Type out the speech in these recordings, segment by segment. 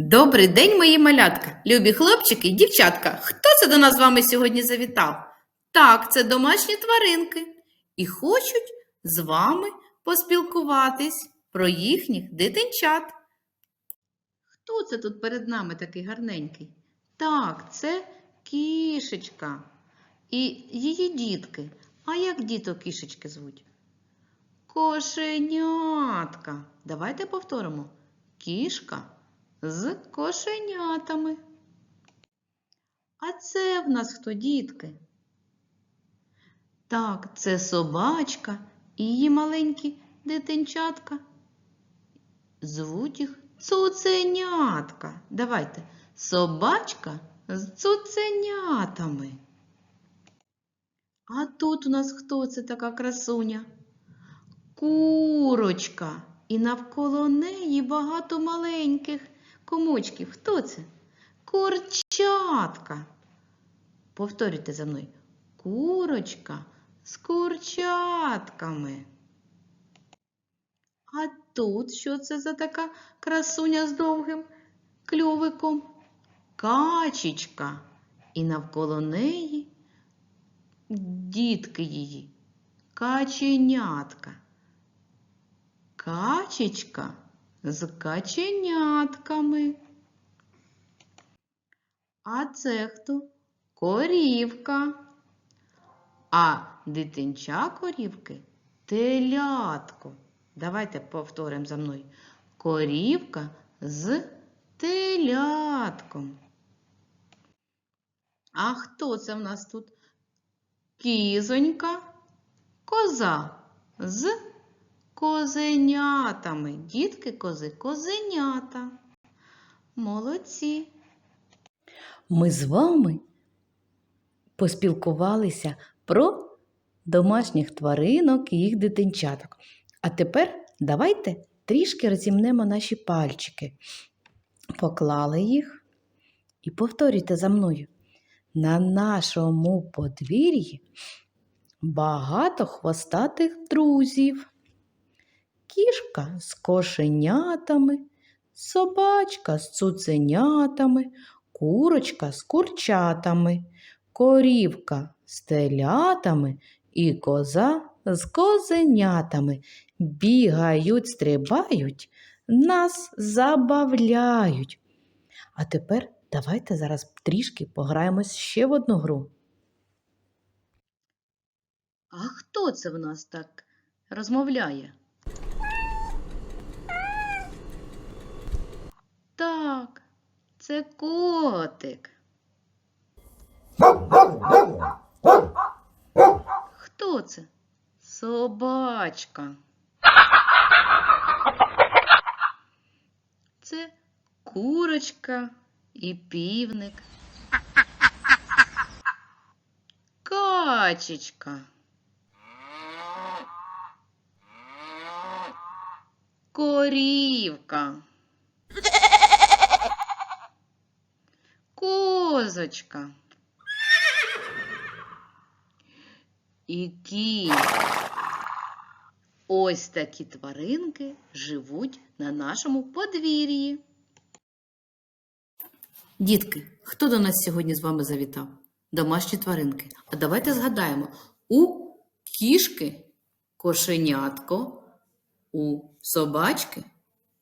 Добрий день, мої малятка, любі хлопчики і дівчатка. Хто це до нас з вами сьогодні завітав? Так, це домашні тваринки і хочуть з вами поспілкуватись про їхніх дитинчат. Хто це тут перед нами такий гарненький? Так, це кішечка і її дітки. А як діток кішечки звуть? Кошенятка. Давайте повторимо. Кішка з кошенятами. А це в нас хто, дітки? Так, це собачка і її маленькі дитинчатка. Звуть їх цуценятка. Давайте. Собачка з цуценятами. А тут у нас хто це така красуня? Курочка. І навколо неї багато маленьких комочків. Хто це? Курчатка. Повторюйте за мною. Курочка з курчатками. А тут що це за така красуня з довгим клювиком? Качечка. І навколо неї дітки її. Каченятка. Качечка з каченятками. А це хто? Корівка. А дитинча корівки телятко. Давайте повторимо за мною. Корівка з телятком. А хто це в нас тут? Кізонька, коза з козенятами. Дітки кози козенята. Молодці. Ми з вами поспілкувалися про домашніх тваринок і їх дитинчаток. А тепер давайте трішки розімнемо наші пальчики. Поклали їх і повторюйте за мною. На нашому подвір'ї багато хвостатих друзів. Кішка з кошенятами, собачка з цуценятами, курочка з курчатами, корівка з телятами і коза з козенятами. Бігають, стрибають, нас забавляють. А тепер давайте зараз трішки пограємось ще в одну гру. А хто це в нас так розмовляє? Так, це котик. Хто це? Собачка. Це курочка і півник. Качечка. Корівка. Козочка. І кінь. Ось такі тваринки живуть на нашому подвір'ї. Дітки, хто до нас сьогодні з вами завітав? Домашні тваринки. А давайте згадаємо: у кішки кошенятко, у собачки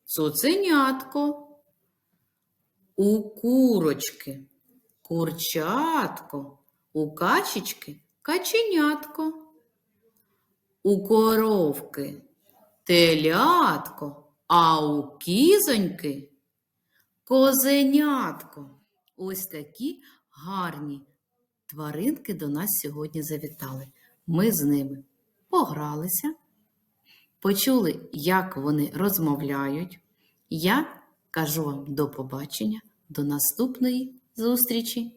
цуценятко, у курочки курчатко, у качечки каченятко, у коровки телятко, а у кізоньки козенятко. Ось такі гарні тваринки до нас сьогодні завітали. Ми з ними погралися, почули, як вони розмовляють. Я кажу вам до побачення, до наступної зустрічі!